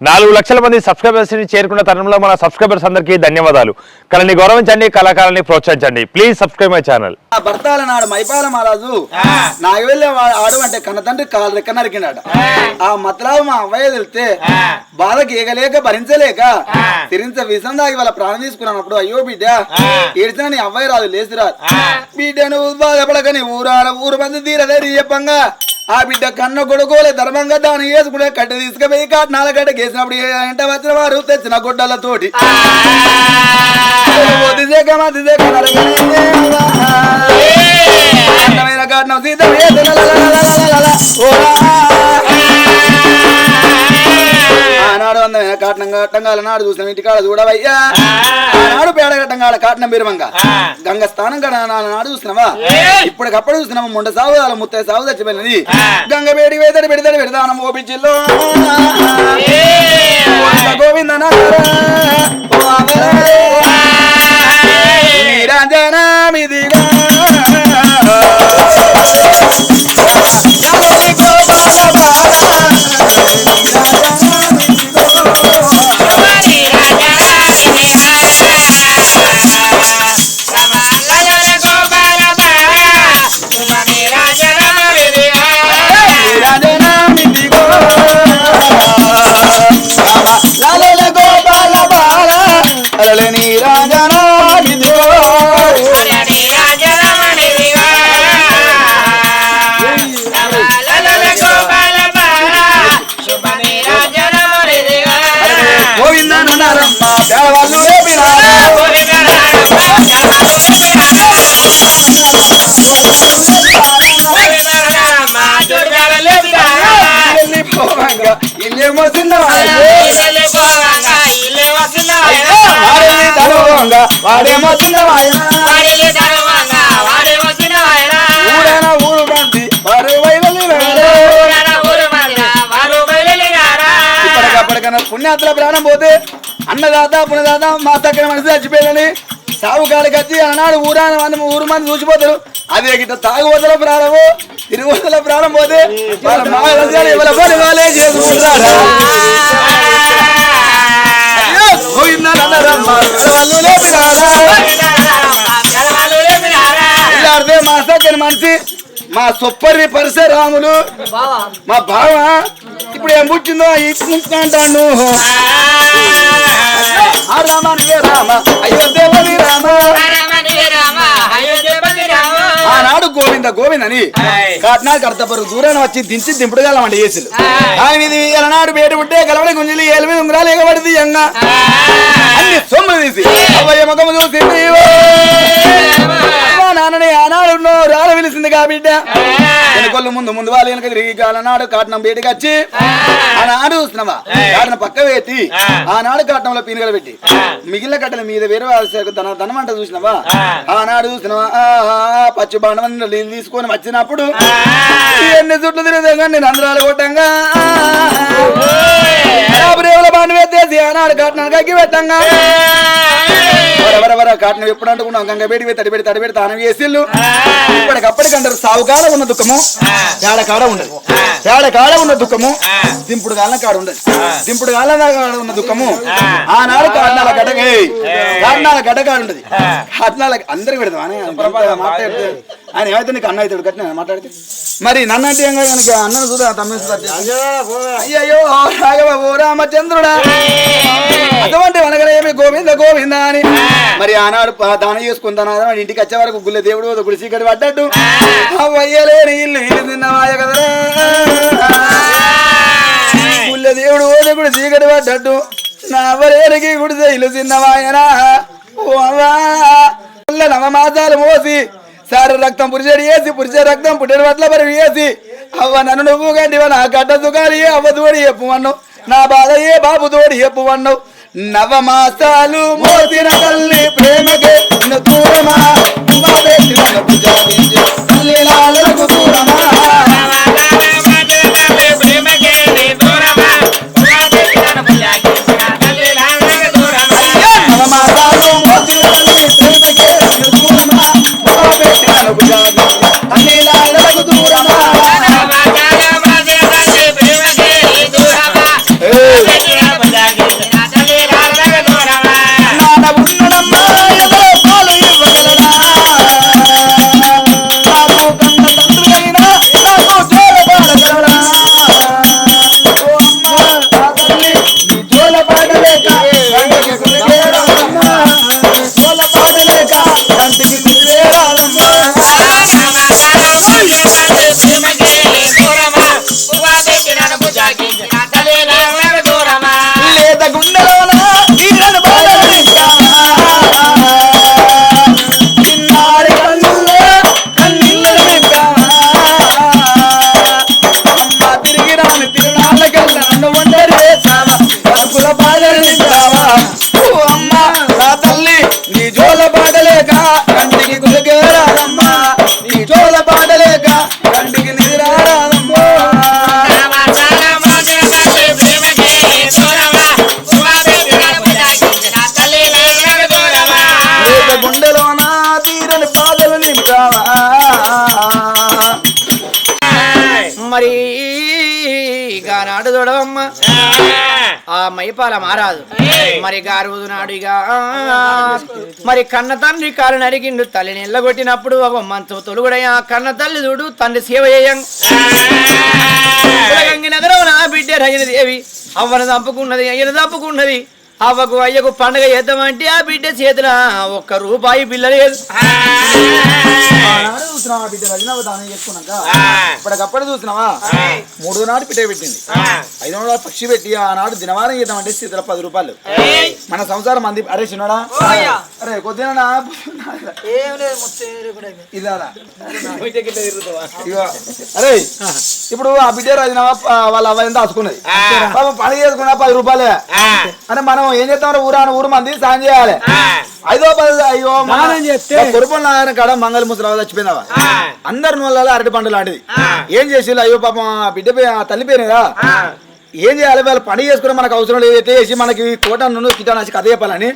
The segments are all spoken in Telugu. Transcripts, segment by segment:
నాలుగు లక్షల మంది సబ్స్క్రైబర్స్ని చేరుకున్న తరుణంలో మన సబ్స్క్రైబర్స్ అందరికీ ధన్యవాదాలు. కళని గౌరవించండి కళాకారాన్ని ప్రోత్సహించండి. ప్లీజ్ సబ్స్క్రైబ్ మై ఛానల్ ఆ భర్తాల నాడు మైపాల మహారాజు నాకు వెళ్ళే ఆడు అంటే కన్న తండ్రి కాలు రెక్క నరికినాడు. ఆ. మతలావు మా అవ్వయ్య తెలిస్తే బాధకి ఏగలేక భరించలేక తిరించ విషం దాగి వాళ్ళ ప్రాణం తీసుకున్నప్పుడు అయ్యో బిడ్డ ఏడ్చిన నీ అవ్వయ్య రాదు లేచి రాదు బిడ్డ నువ్వు బాధపడక నీ ఊరాల ఊరు మంది తీరదే నీ చెప్పంగా. ఆ బిడ్డ కన్న కొడుకోలే ధర్మంగా దాని వేసుకునే కట్టె తీసుకుపోయి నాలుగు గడ్డ కేసినప్పుడు ఎంట వచ్చిన వారు తెచ్చిన గుడ్డలతోటి. దిశక ఆనాడు అందమైన కాటనం కట్టంగాల నాడు చూసిన ఇంటికాడ చూడవయ్యా. ఆనాడు పేడ కట్టంగాల కాటనం బిరమంగా. గంగ స్థానం కడ నాడు చూసినవా? ఇప్పటికప్పుడు చూసినాము ముండ సాగు ముత్త సాగు చచ్చిపోయినది. గంగ వేడి వేదడి పెడతాడు పెడతానం ఓపించిల్లో. గోవింద నీరాంజనమిదిగో వాడేమో చిన్నవాడు ఊరేనా ఊరు బంది వారు ఇప్పటికప్పటికన్నా పుణ్యాత్ర ప్రాణం పోతే అన్నదాత పుణ్యదాత మా తగ్గిన మనిషి చచ్చిపోయిందని సాగు కాడికి వచ్చి ఆనాడు ఊరాన మంది ఊరు మంది చూసిపోతారు. అదే గిట్ట తాగుబోతల ప్రాణము తిరుగుబోతల ప్రాణం పోతే వాళ్ళ పని వాళ్ళే చేసుకుంటారా అయ్యో, గోవిందనరమ్మ, వాళ్ళు లేపినారా? మా సగ్గని మనిషి మా సొప్పరి పరశురాములు మా బావ ఇప్పుడు ఏం పుట్టిందో ఇచ్చుకుంటాను ఆ రామ అయ్యో దేవని రామ గోవింద గోవింద అని కాట్నాడు కడతపరు దూరాన వచ్చి దించి దింపుడు గలమండి ఏసులు ఆయన ఇది ఎలనాడు బేట పుట్టే గలవడి గుంజలి ఏలు మీద ఉంగరాలు ఎగబడింది ఎంగ అన్ని సొమ్ము తీసి. అవ్వయ్య ముఖము చూసి నాన్నని ఆనాడు రాలు పిలిచింది కాబిడ్డ వెనుకొల్లు ముందు ముందు వాళ్ళు వెనక తిరిగి ఆనాడు కాటనం బయటకు వచ్చి ఆనాడు చూస్తున్నావా? కాటన పక్క పెట్టి ఆనాడు కాటనంలో పీనుగలు పెట్టి మిగిలిన కట్టల మీద వేరే తన ధనమంట చూసినావా? ఆనాడు చూసినావా పచ్చి బండ నీళ్ళు తీసుకొని వచ్చినప్పుడు ఎన్ని చుట్లు తిరుగుతాగా నేను అందరాలు కొట్టంగా. ఆనాడు కాటనానికి అగ్గి పెట్టంగా. వర వర కాటన ఎప్పుడు అంటుకున్నాం గంగ బేడి తడి పెడి తడి పెడి వేసిళ్ళు ఇప్పటికప్పటికంటారు సాగు కాడ ఉన్న దుఃఖము తేడ కాడ ఉండదు. తేడ కాడ ఉన్న దుఃఖము దింపుడు కాలం కాడ ఉండదు. దింపుడు కాలం కాడ ఉన్న దుఃఖము ఆనాడు కాటనాల గడ్డగా కాటనాల గడ్డ కాడ ఉండదు. కాటనాల అందరికి పెడదాం మాట్లాడితే ఆయన ఏమైతే నీకు అన్న అవుతాడు కట్టిన మాట్లాడితే? మరి నన్ను అంటే ఏం కాదు కనుక అన్నను చూద్దాం తమ్మి అయ్యయ్యో రాఘవ ఓ రామచంద్రుడా. అటువంటి వనగలేమి గోవింద గోవింద అని మరి ఆనాడు దానం వాడి ఇంటికి వచ్చే వరకు గుళ్ళ దేవుడు గుడి చీకటి పడ్డట్టు. అవ్వయ్యలేని ఇల్లు ఇల్లు తిన్నవాయ కదరా? పుల్ల దేవుడు ఓది గుడి చీకటి పడ్డట్టు. నా వరేరికి గుడిసె ఇల్లు తిన్నవాయనా ఓ పుల్ల నవమాసాలు మోసి సారు రక్తం పురుషడి వేసి పురుష రక్తం పుట్టిన పట్ల మరి వేసి అవ్వ నన్ను నువ్వు గంటివ నా గడ్డ దుకాలి అవ్వ తోడి చెప్పమన్నావు నా బాధ ఏ బాబు తోడి చెప్పమన్నావు నవమాసాలు మోసిన తల్లి ప్రేమకే దూరమా ఉమ్మ పెట్టి తల్లి దూరమా ఆ మైపాల మారాదు మరి గారుదు నాడుగా మరి కన్న తండ్రి కాలు నరికిండు తల్లిని ఎల్లగొట్టినప్పుడు ఒక మంచు తొలుగుడయ్యా కన్న తల్లి చూడు తండ్రి సేవ చేయం. ఉలగంగి నగరం నా బిడ్డ రగిన దేవి అవ్వను చంపుకున్నది అయ్యను చంపుకున్నది. అవ్వకు అయ్యకు పండగ చేద్దామంటే ఆ బిడ్డ చేతుల ఒక్క రూపాయి బిల్ల లేదు. ఆనాడు చూసినావా బిడ్డ చేసుకున్నాక? ఇప్పటికప్పుడు చూసినావా? మూడో నాడు పిట్ట పెట్టింది. ఐదో నాడు పక్షి పెట్టి ఆనాడు దినవారం చేద్దామంటే స్థితిలో పది రూపాయలు. మన సంసారం మంది అరే చిన్నడా. అరే కొద్దిగా అరే ఇప్పుడు ఆ బిడ్డ రాజీనామా వాళ్ళ అవ్వ ఎంత దాచుకున్నది? పని చేసుకున్నా పది రూపాయలే. అని మనం ఏం చేస్తాం ఊరా ఊరు మంది సాయం చేయాలి. ఐదో పది అయ్యో కురుపం నాయన కాడ మంగళ ముసలి చచ్చిపోయినావా? అందరి నోళ్ళలో అరటి పండు లాంటిది. ఏం చేసి అయ్యో పాపం బిడ్డ తల్లి పేరుగా ఏం చేయాలి వాళ్ళు? పని చేసుకుని మనకు అవసరం లేదు. ఎట్లా చేసి మనకి కోట నుండి కిటాన్ వచ్చి కథ చెప్పాలని?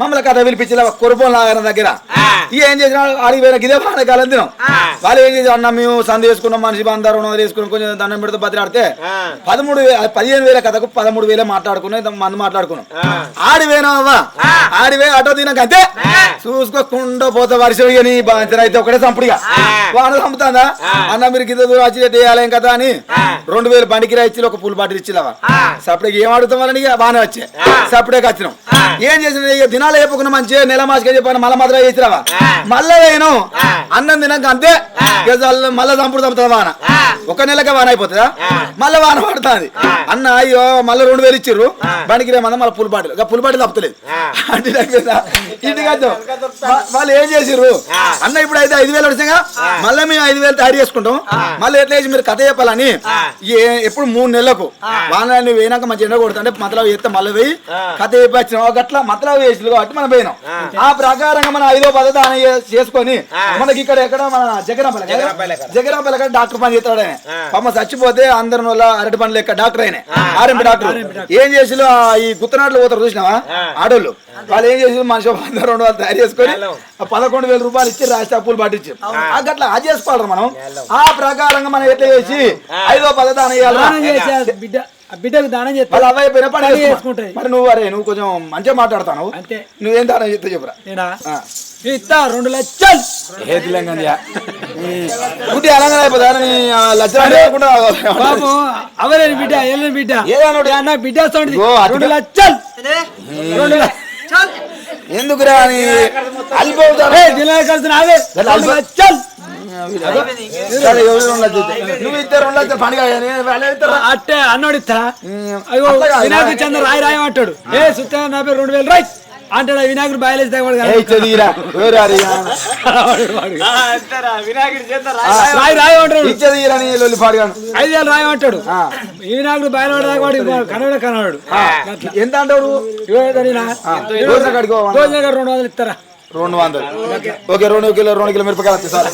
మమ్మల్ని కథ పిలిపించి కురుపం నాగర దగ్గర. ఏం చేసిన ఆడికి పోయిన గిదే పానకాలం తినం. వాళ్ళు ఏం చేసి అన్న మేము సంధి చేసుకున్నాం మనిషి ఉన్నది వేసుకుని కొంచెం దండం పెడితే బతిలాడితే పదమూడు పదిహేను వేల కథకు పదమూడు వేలే మాట్లాడుకున్నాం మంది మాట్లాడుకున్నాం. ఆడి పోయినావా ఆడి పోయి ఆటో తినక అంతే చూసుకోకుండా పోతే వర్షం నీ అయితే ఒకటే చంపుడిగా వాన చంపుతాందా అన్న మీరు కింద దూరం వచ్చి చేయాలేం కదా అని రెండు వేలు బండికి ఇచ్చి ఒక పూల బాటిల్ ఇచ్చిలావా సపరేట్ ఏం అడుగుతాం వాళ్ళని ఇక? బాగానే వచ్చే. సపరేట్ వచ్చినాం. ఏం చేసిన ఇక దినాలు అయిపోకుండా మంచిగా నెల మాసగా చెప్పాను మళ్ళా మాత్రం చేసిరావా మళ్ళా వేయను అన్నం తినక అంతే. మళ్ళా చంపుడు చంపుతుంది వాన. ఒక నెలకే వాన అయిపోతుందా? మళ్ళా వాన పడుతుంది. అన్న అయ్యో మళ్ళీ రెండు వేలు ఇచ్చిర్రు. బండికి రేమన్నా మళ్ళీ పుల్ బాటిల్ ఇక పుల్ బాటిల్ తప్పలేదు అంటే ఇంటికి వాళ్ళు ఏం చేసిర్రు? అన్న ఇప్పుడు అయితే ఐదు వేలు వచ్చాగా మళ్ళీ మేము ఐదు వేలు తయారు చేసుకుంటాం. మళ్ళీ ఎట్లా చేసి మీరు కథ చెప్పాలని ఏ- ఎప్పుడు మూడు నెలలకు. వాన నువ్వు వేయినాక మంచి ఎండ కొడుతుంటే మతలవి చేస్తే మళ్ళీ పోయి కథ చెప్పి వచ్చినాం గట్ల మతలవి వేసి కాబట్టి మనం పోయినాం. ఆ. ప్రకారంగా మనం ఐదో పద్ధతి ఆయన చే- చేసుకొని మనకి ఇక్కడ ఎక్కడ మన జగరాపల్లి జగరాపల్లి డాక్టర్ పని చేస్తాడు ఆయన. పాప చచ్చిపోతే అందరి వల్ల అరటి పని లెక్క డాక్టర్ ఆయన. RMP doctor. ఏం చేసి ఈ గుత్తనాట్లు పోతారు చూసినావా? ఆడోళ్ళు. వాళ్ళు ఏం చేసి మనిషి వంద రెండు వందలు తయారు చేసుకొని ఆ పదకొండు వేల రూపాయలు ఇచ్చి రాష్ట్ర అప్పులు పట్టించి ఆ. గట్ల అది చేసుకోవాలి మనం. ఆ ప్రకారంగా మనం ఎట్లా చేసి ఐదో పద్ధతి దానం చేసే బిడ్డ ఆ బిడ్డకు దానం చేస్తా పని పని చేసుకో. చేసుకుంటది. మరి నువ్వు అరే నువ్వు కొంచెం మంచిగా మాట్లాడతాను అంతే. నువ్వేం దానం చెప్తే చెప్పురా. నేనా. ఇస్తా రెండు లక్షలు. ఏ తెలంగాణ గుడ్డి అలంగా అయిపోతా లక్షలు పాపం అవలేని బిడ్డ ఎల్లని బిడ్డ. ఏదన్నా బిడ్డ రెండు లక్షలు. రెండు లక్షలు నువ్వు ఇద్దరు పండుగ వాళ్ళు ఇస్తారా అట్టే అన్నోడు ఇస్తారా అయ్యో చంద్ర రాయి రాయి అంటాడు ఏ సుత్తా నా పేరు రెండు వేలు రాయి అంటాడు వినాయకుడు బయలేసి? రాయి రాయి అంటాడు. ఇచ్చేది ఈరా నీ లొల్లి పాడుగాను ఐదు వేలు రాయి అంటాడు. ఆ. ఈ వినాయకుడు బయలువాడు దాకా కనవాడు కనవాడు ఎంత అంటాడు? రెండు వందలు ఇస్తారా? రెండు వందలు. ఓకే. రెండు కిలో రెండు కిలో మిరపకాయలు వస్తాయి సార్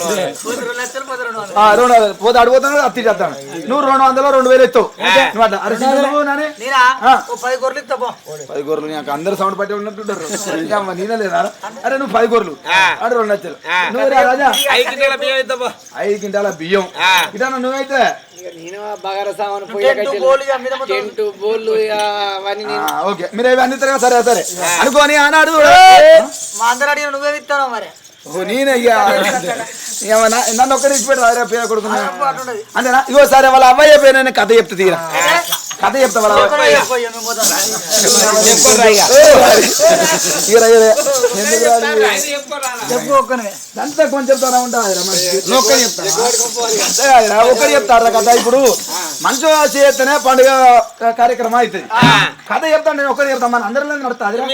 రెండు వందలు. పోతే అడిగిపోతాను అత్తి చేస్తాను నువ్వు రెండు వందలు రెండు వేలు ఎత్తావు నువ్వు అట్లా. అరే నువ్వు నానే? ఆ. పది గొర్రెలు నాకు అందరు సౌండ్ పట్టి ఉన్నట్టుంటారు ఇంకా నేనే లేదా? అరే నువ్వు పది గొర్రెలు. అరే రెండు లక్షలు. నువ్వు రాజా. ఐదు క్వింటాల బియ్యం ఇటా నువ్వైతే? ఓకే. మీరు ఇవి అందిస్తారు కదా సరే. సరే అనుకోని ఆనాడు. మా అందరు అడిగిన నువ్వే ఇస్తాను మరి? ఓ, నేనే ఇక ఇక నా- నన్ను ఒక్కరి ఇచ్చి పెట్టు పేద కొడుకున్నా అంతేనా ఇగో సరే వాళ్ళ అబ్బాయి అయిపోయినా నేను కథ చెప్తా తీరా. కథ చెప్తా వాళ్ళ? చెప్పు ఒక్కనే. అంతా కొంచెం చెప్తారా ఉంటారా ఒక్కరు చెప్తారా ఒక్కరు చెప్తారా కథ ఇప్పుడు? మంచిగా చేస్తేనే పండుగ కార్యక్రమం అవుతుంది. కథ చెప్తాను నేను ఒక్కరు చెప్తాను. మన అందరిలో నడుస్తుంది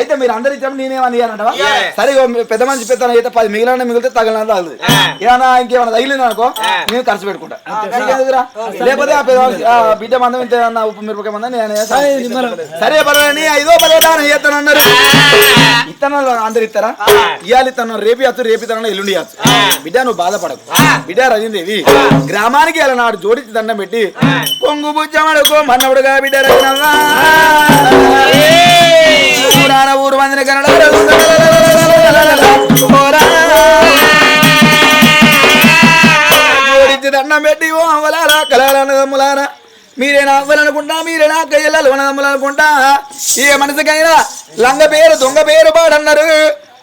అయితే మీరు అందరు ఇచ్చాము నేనేమని అంటావా? సరే పెద్ద మనిషి పెద్ద అయితే పది మిగిలిన మిగిలితే తగిలిన తగులుతుంది ఏమన్నా ఇంకేమన్నా తగిలింది అనుకో నేను ఖర్చు పెట్టుకుంటా? లేకపోతే ఆ పెద్ద బిడ్డ మందం ఇంత అన్న ఉప్పు మిరపకాయ మందం నేను. సరే బలవని ఐదో బలవదానం చేస్తాను అన్నారు. ఇత్తనాలు అందరు ఇస్తారా? ఇవాళ ఇస్తాను రేపు అత్తు రేపు ఇస్తాను ఎల్లుండి అత్తు బిడ్డ నువ్వు బాధపడకు. బిడ్డ రజీందేవి గ్రామానికి ఇలా నాడు జోడించి దండం పెట్టి పొంగు బుజ్జమడుకో మన్నవుడుగా బిడ్డ రజనవ్వా ఊరాన ఊరు మందిని కన్నడ దండం పెట్టి ఓ అవ్వలారా కలాలన్నదమ్ములారా మీరేనా అవ్వాలనుకుంటా మీరేనా కయ్యలాలు అనుకుంటా ఏ మనసుకైనా లంగ పేరు దొంగ పేరు పాడన్నారు.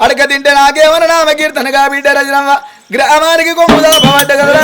అడక తింటే నాకేమన్నా నామ కీర్తనగా బిడ్డ రజనమ్మ గ్రామానికి కొమ్ముదా పవడ్డ కదరా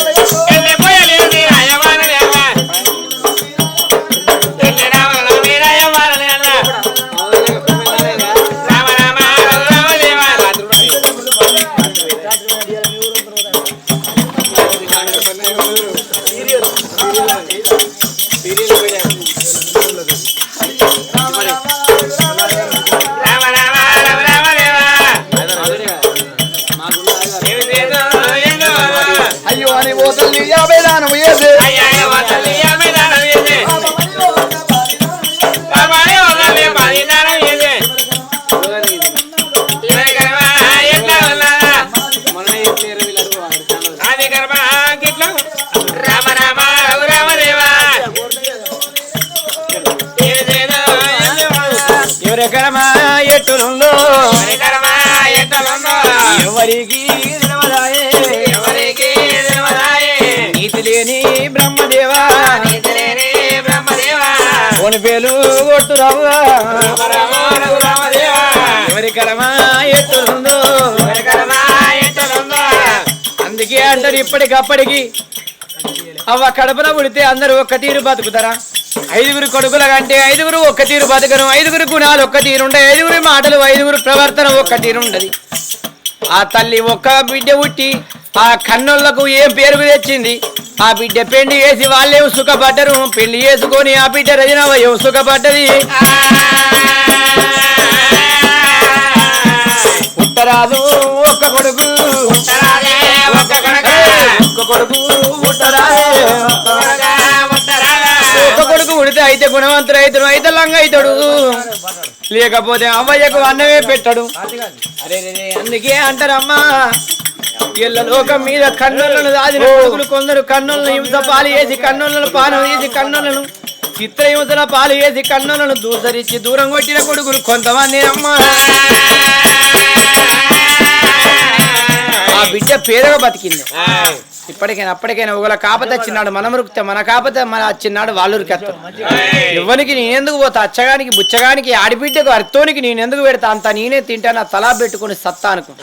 అయ్యో ఎవరికి తెలవదాయే. ఎవరికి తెలియదాయే నీతి లేని బ్రహ్మదేవా. బ్రహ్మదేవా? పేలు అందుకే అంటారు ఇప్పటికప్పటికి. అవ్వ కడపన పుడితే అందరూ ఒక్క తీరు బతుకుతారా? ఐదుగురు కొడుకుల కంటే ఐదుగురు ఒక్క తీరు బతకను. ఐదుగురు గుణాలు ఒక్క తీరు ఉంటాయి ఐదుగురు మాటలు ఐదుగురు ప్రవర్తన ఒక్క తీరు ఉండదు ఆ తల్లి ఒక్క బిడ్డ పుట్టి ఆ కన్నులకు ఏం పేరు తెచ్చింది? ఆ బిడ్డ పెళ్ళి చేసి వాళ్ళేం సుఖపడ్డరు పెళ్ళి చేసుకొని ఆ బిడ్డ రజనవ ఏం సుఖపడ్డది. పుట్టరాదు ఒక్క కొడుకు. ఒక్క కొడుకు. గుణవంతుడు అవుతాడు అయితే లంగ అవుతాడు లేకపోతే అమ్మయ్యకు అన్నమే పెట్టడు. అందుకే అంటారమ్మా ఇళ్ళ లోకం మీద కన్నులను దాదిన కొడుకులు కొందరు కన్నులను హింస పాలు చేసి కన్నులను పానం చేసి కన్నులను చిత్ర హింసల పాలు చేసి కన్నులను దూసరించి దూరం కొట్టిన కొడుకులు కొంతమంది అమ్మా ఆ బిడ్డ పేదగా బతికింది. ఇప్పటికైనా అప్పటికైనా ఒకళ్ళ కాపత వచ్చినాడు మనం రుక్తే మన కాపత మన వచ్చినాడు వాళ్ళు రుకెత్తారు ఇవ్వనికి నేనెందుకు పోతా? అచ్చగానికి బుచ్చగానికి ఆడిబిడ్డకు అర్థోనికి నేనెందుకు పెడతా? అంత నేనే తింటా నా తలా పెట్టుకుని సత్తా అనుకో.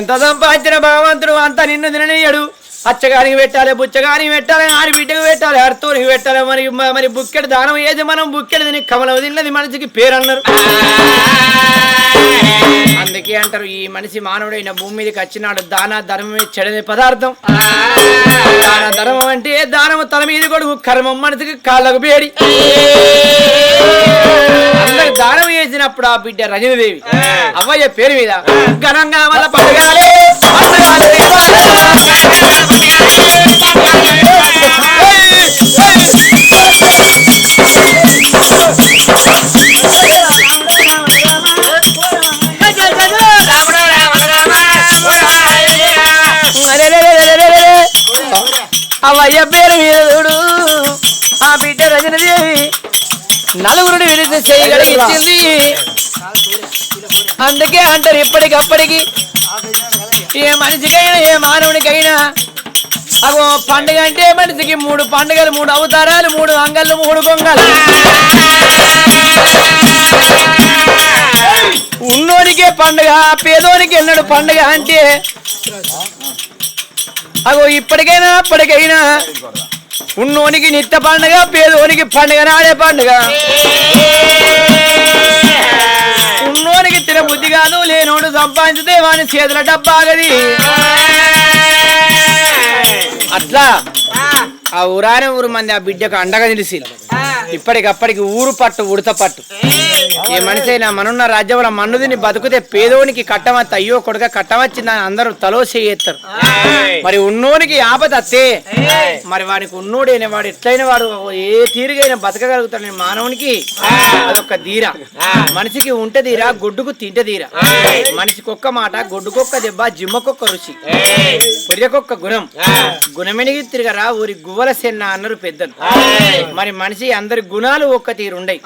ఎంత సంపాదించిన భగవంతుడు అంత నిన్ను తిననీయడు. అచ్చగానికి పెట్టాలి బుచ్చగానికి పెట్టాలి ఆడిబిడ్డకు పెట్టాలి అర్థోనికి పెట్టాలి మరి మరి బుక్కెడు దానం ఏది? మనం బుక్కెడు తిని కమలం తిన్నది మనిషికి పేరు అన్నారు. అందుకే అంటారు ఈ మనిషి మానవుడైన భూమి మీదకి వచ్చినాడు దాన ధర్మమే చెడని పదార్థం దాన ధర్మం అంటే దానము తల మీద కొడుకు కర్మం మనసుకి కాళ్ళకు బేడి అందరు దానం చేసినప్పుడు ఆ బిడ్డ రజనీదేవి అవ్వయ్య పేరు మీద ఘనంగా మళ్ళా పండగాలే రాముడు అవయ్య పేరు మీద ఆ బిడ్డ రజనదేవి నలుగురిని విడిచి చేయగలిగించింది అందుకే అంటారు ఇప్పటికప్పటికి ఏ మనిషికైనా ఏ మానవునికైనా అగో పండుగ అంటే మనిషికి మూడు పండుగలు మూడు అవతారాలు మూడు అంగళ్ళు మూడు గొంగలు ఉన్నోనికే పండుగ పేదోనికి ఎన్నడు పండుగ అంటే అగో ఇప్పటికైనా అప్పటికైనా. ఉన్నోనికి నిత్య పండుగ పేదోనికి పండుగ నాడే పండుగ. ఉన్నోనికి తిన బుద్ధి కాదు లేనోడు సంపాదించితే వాని చేతుల డబ్బాగది అట్లా. ఆ ఊరానే ఊరు మంది ఆ బిడ్డకు అండగా నిలిచి ఇప్పటికప్పటికి ఊరు పట్టు ఉడత పట్టు. ఏ మనిషి అయినా మనున్న రాజ్యంలో మన్ను తిని బతుకుతే పేదోనికి కట్టమత్త అయ్యో కొడుక కట్టమచ్చిందని అందరూ తలో చేస్తారు మరి ఉన్నోనికి ఆపద అత్తే మరి వానికి ఉన్నోడైన వాడు ఎట్లయిన వాడు ఏ తీరుగైనా బతకగలుగుతాడు మానవునికి అదొక ధీర. మనిషికి ఉంటే తీరా గొడ్డుకు తింటే తీరా మనిషికి ఒక్క మాట గొడ్డుకొక్క దెబ్బ జిమ్మకొక్క రుచి. పొరియకొక్క గుణం. గుణమెనిగి తిరగరా ఊరి గువ్వల సెన్న అన్నారు పెద్దలు. మరి మనిషి అందరి గుణాలు ఒక్క తీరుండయి.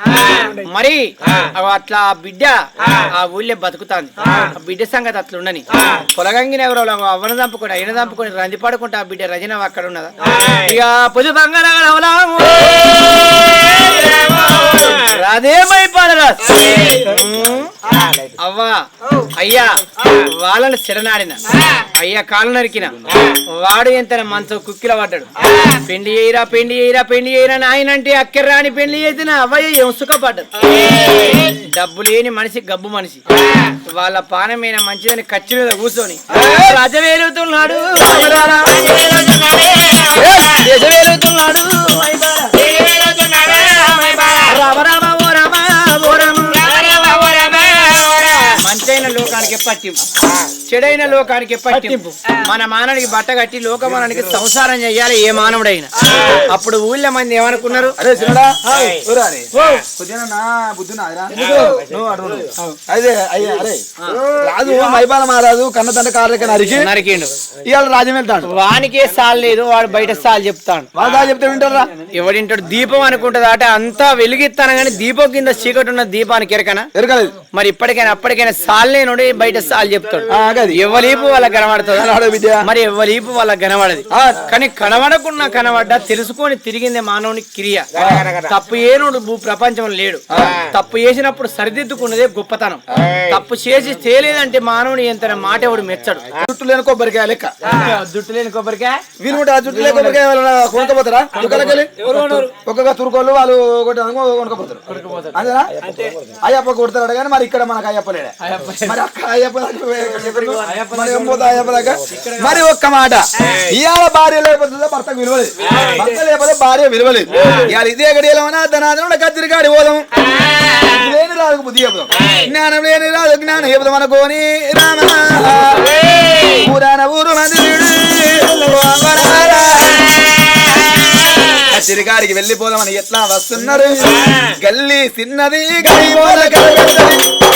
మరి అట్లా ఆ బిడ్డ ఆ. ఊళ్ళో బతుకుతాంది. ఆ. బిడ్డ సంగతి అట్లా ఉండని పొలగంగిన ఎవరో అవ్వన దంపుకొని అయిన దంపుకొని రంది పడుకుంటే ఆ బిడ్డ రజన అక్కడ ఉన్నదా? ఇక పొజు బంగారం అవ్వా అయ్యా వాళ్ళని శరణాడిన అయ్యా కాళ్ళు నరికిన. వాడు ఎంత మంచం కుక్కిల పడ్డాడు. పెండి చేయరా పెండి చేయరా పెండి చేయరా నాయనంటే అక్కర్రాని పెండి చేసిన అవ్వయ్య ఏం సుఖపడ్డది డబ్బు లేని మనిషి గబ్బు మనిషి. వాళ్ళ పానమైన మంచిదని ఖర్చు మీద కూర్చొని. రజవేలుతున్నాడు రజవేలుతున్నాడు రామ రామ లోకానికి పట్టింపు. చెడైన లోకానికి పట్టింపు. మన మానవునికి బట్ట కట్టి లోకమానానికి సంసారం చెయ్యాలి ఏ మానవుడైనా. అప్పుడు ఊళ్ళో మంది ఏమనుకున్నారు? రాజు మైపాల మహారాజు కన్న తండ్రి కార్లకి నరికి. నరికిండు. ఇవాళ రాజ్యం వెళ్తాడు. వానికే సాల్ లేదు వాడు బయట సాల్ చెప్తాడు. దాకా చెప్తే వింటారా ఎవడింటాడు? దీపం అనుకుంటుంది? అంటే అంతా వెలిగిస్తాను కానీ దీపం కింద చీకటి ఉన్న దీపానికి ఎరకనా? ఎరకలేదు. మరి ఇప్పటికైనా అప్పటికైనా సాల్ లేనుడే బయట సాల్ చెప్తాడు. ఎవలీపు వాళ్ళకి కనబడుతుంది? మరి ఎవలీపు వాళ్ళకి కనబడది. కానీ కనబడకున్నా కనబడ్డా తెలుసుకొని తిరిగిందే మానవుని క్రియ. తప్పు ఏనుడు భూ ప్రపంచంలో లేడు. తప్పు చేసినప్పుడు సరిదిద్దుకున్నదే గొప్పతనం. తప్పు చేసి చేయలేదంటే మానవుని ఎంత మాట ఎవడు మెచ్చడు. జుట్టు లేని కొబ్బరికాయ లెక్క. జుట్టు లేని కొబ్బరికాయ? వీళ్ళు కూడా ఆ జుట్టు లేని కొబ్బరికాయ వాళ్ళ కొనుక్కపోతారా? దుకాణకెళ్ళి ఒక్కొక్క తురుకోళ్ళు వాళ్ళు ఒకటి కొనుక్కపోతారు. అయ్యప్ప కొడతాడు కానీ మరి ఇక్కడ మనకు అయ్యప్ప లేడే. మరి మరి ఒక్క మాట. ఇవాళ భార్య లేకపోతే భర్త విలువలేదు. భర్త లేకపోతే భార్య విలువలేదు. ఇవాళ ఇదే గడియలమన్నా ధనాదనుడు కత్తిరికాడి పోదాం. లేని రాజుకు బుద్ధి చెబుదాం జ్ఞానం లేని రాజు జ్ఞానం చెబుదాం అనుకోని రామ. ఊరాన ఊరు మంది కచ్చిరికాడికి వెళ్ళిపోదామని ఎట్లా వస్తున్నారు? గల్లీ చిన్నది గల్లీ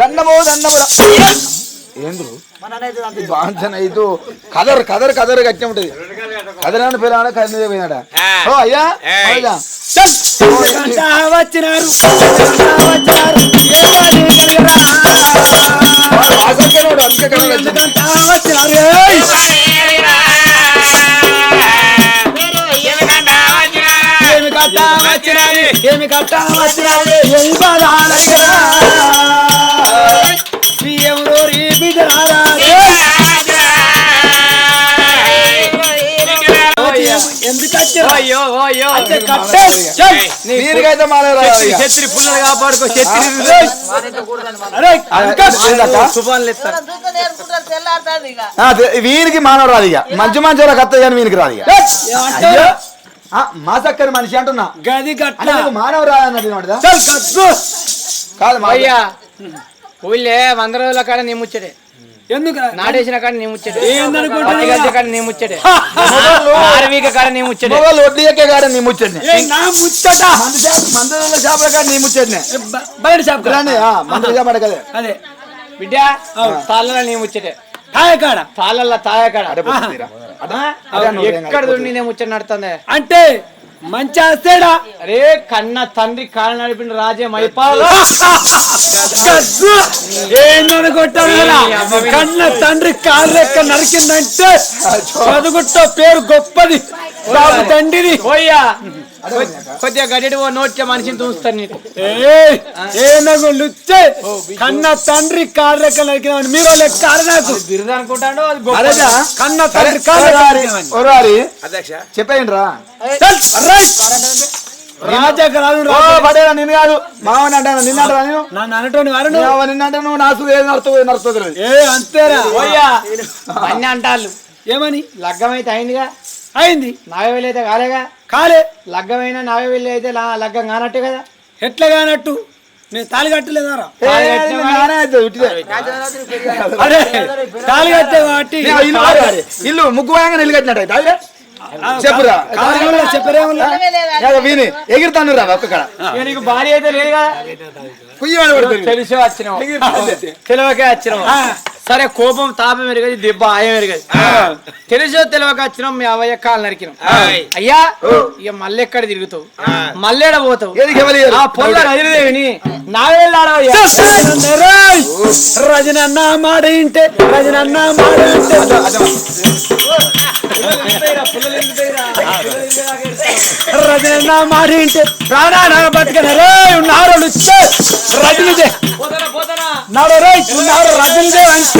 దండము ఏంద్రు? మన అనేది అంతే. బాంచన కదర్ కదర్ కదర్ గట్టి ఉంటది. కదరాని పిల్లాడ కదిలే పోయినాడ? ఓ అయ్యా ఏంది? వచ్చినారు. కట్టే పుల్లలు కాపాడుకో తె- వీరికి మానవ రాదు ఇక. మంచి మంచి వాళ్ళకి అత్తయ్య కానీ వీనికి రాదు ఇక. మా చక్కని మనిషి అంటున్నా. గది గట్ల మానవ కాదు మా అయ్యా ఊళ్ళే వంద రోజుల కాడ నీ ముచ్చటే. ఎందుకు? నాటేసిన కాడ నీ గడ్డి కాడ నీ ఆరవీక కాడ నీ ఎక్కే కాడ నీ ముచ్చట్ని. ఏ నా ముచ్చట? మందు చేప మందుల చేపల కాడ నీ ముచ్చట్ని. బ- బయట మందుల చేపల కదా అదే. బిడ్డ తాళ్ళ నీ ముచ్చటే. తాయ కాడ తాళ్ళ తాయ కాడ ఆ? అదే. అన్న, ఎక్కడ చూడు నీ ముచ్చట నడుతుంది? అంటే మంచి ఆస్తేడా అరే కన్న తండ్రి కాళ్ళ నడిపిన రాజే మైపాల. కన్న తండ్రి కాళ్ళు లెక్క నరికిందంటే చదువుకుంట పేరు గొప్పది. బాబు తండ్రిని. పోయ్యా. కొద్దిగా గడ్డి ఓ నోట్ల మనిషిని చూస్తాను నీకు. ఏయ్, ఏనగు లుచ్చే? కన్న తండ్రి లెక్క నరికినవని మీరు లెక్క కాదు నాకు? బిరుదు అనుకుంటాడు అది కన్న తండ్రి చెప్పేయండి రా కాదు. మామని అంటాను నిన్న అంటారా నేను. నన్ను అనటోని వారు నువ్వు. నువ్వు నిన్న అంటే నువ్వు నాసు ఏది నడుస్తుంది నడుస్తుంది ఏ అంతేరా. అన్ని అంటాళ్ళు. ఏమని? లగ్గం అయితే అయిందిగా. అయింది. నావే వెళ్ళి అయితే కాలేగా? కాలే. లగ్గమైన నావే వెళ్ళి అయితే లా- లగ్గం కానట్టే కదా? ఎట్లా కానట్టు? నేను తాళి కట్టలేదారా? తాళి కట్టే కాబట్టి ఇల్లు ముగ్గు పోయంగా కట్టినట్టు అయితే? చెప్పురా. ఏదో వీని ఎగిరితాను రా ఒక్క నీకు భార్య అయితే లేదు కదా? పడుతుంది తెలిసే వచ్చినావు. తెలివకే వచ్చినావు. సరే కోపం తాపం ఎరగదు దెబ్బ ఆయం ఎరగదు తెలిసో తెలివక వచ్చినాం మీ అవయ్య కాలు నరికినాం. అయ్యా ఇక మళ్ళీ ఎక్కడ తిరుగుతావు? మళ్ళీ పోతావు? ఆ పొల్ల రజనీదేవిని! రజనన్న మాట ఇంటే రజనన్న మాట ఇంటే రజనన్న మాట ఇంటే ప్రాణాన బతకన రే ఉన్నారు రజనిదే. నాడు రే ఉన్నారు రజనిదే అంటే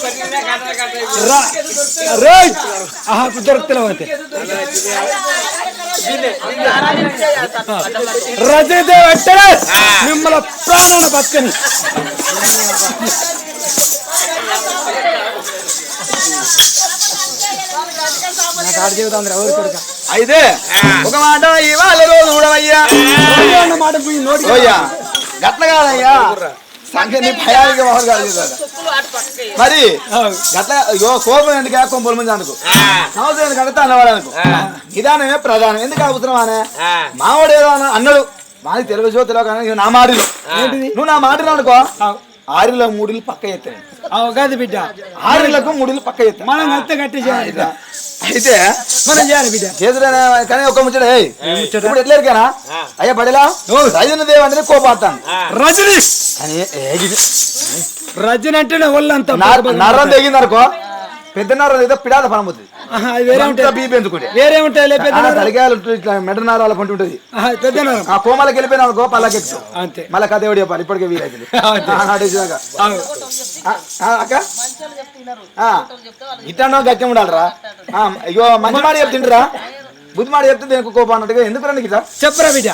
రా రచన రా- రేయ్! ఆహా కుదరతలేవైతే రచయితే వెంటనే మిమ్మల ప్రాణాన బతకని అయితే ఒక మాట ఇవాళ రోజు చూడవయ్యా రజనీ అన్న మాట పోయి నోటికి ఓయ్యా గట్ల కాదయ్యా సంఖ్యని భయానికి మొహం కాదు. మరి గట్ల అయ్యో కోపం ఎందుకు కొంపల మంది అనుకో సంవత్సరం ఎందుకు అంటే అన్నవాడు అనుకో నిదానమే ప్రధానం. ఎందుకు అవసరం అనే మావాడు ఏదో అన్న- అన్నాడు. మాది తెలుగు తెలియక నా మాట విను. నువ్వు నా మాట విను అనుకో ఆరులో మూడులు పక్క అవగాది బిడ్డ. ఆరులకు మూడులు పక్క ఎత్తాను మనం అంతే కట్టి చేయాలి బిడ్డ. అయితే మనం చేయాలి బిడ్డ. చేతులనే కానీ ఒక ముచ్చట ఏయ్, ఇప్పుడు ఎట్లా ఎరికానా అయ్యా బడిలా రైతున్న దేవు అంటే కోపాడతాను. రజని! కానీ ఏగిది రజని ఒళ్ళంతా నరం తెగింది అనుకో పెద్ద నరం ఏదో పిడాద పనబోతుంది ఆహా, అది వేరే ఉంటాయి. బీపీ ఎందుకుంటే. వేరే ఉంటాయి. తలకాయలు ఇట్లా మెడ నరాల పంట ఉంటుంది. ఆ కోమలకి వెళ్ళిపోయినా అనుకో పల్లకెక్కు అంతే. మళ్ళీ కథ ఎవడు చెప్పాలి? ఇప్పటికే వీలైతుంది. అక్క? ఇట్లా గట్యం ఉండాలిరా. అయ్యో మంచి మాట చెప్తుండ్రా. బుద్ధి మాట చెప్తే దేనికి కోపం అన్నట్టుగా? ఎందుకు రండి గిట్లా చెప్పురా బిడ్డ?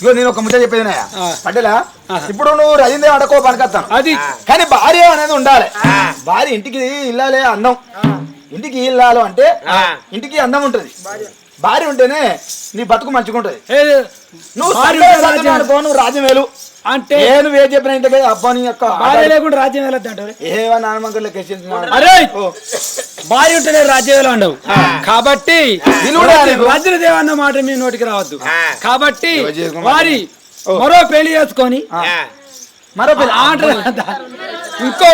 ఇగో నేను ఒక ముచ్చట చెప్పేది. పడ్డేలా? ఇప్పుడు నువ్వు రజిందే ఆడ కోపానికి వస్తాను అది కానీ భార్య అనేది ఉండాలి. భార్య ఇంటికి ఇల్లాలే అందం. ఇంటికి ఇల్లాలు అంటే ఇంటికి అందం ఉంటది. భార్య. ఉంటేనే నీ బతుకు మంచిగా ఉంటది నువ్వు రాజ్యం. అనుకో నువ్వు రాజ్యమేలు అంటే నువ్వు ఏం చెప్పిన నీ యొక్క భార్య లేకుండా రాజ్యం వెళ్ళొద్దంటారు నాన్నమంగళ లెక్కేసింది అరే భార్య ఉంటేనే రాజ్యం ఉండవు కాబట్టి. వజ్రదేవ అన్న మాట మీ నోటికి రావద్దు కాబట్టి? వారి మరో పెళ్ళి చేసుకొని మరో పిల్ల ఆట ఇంకో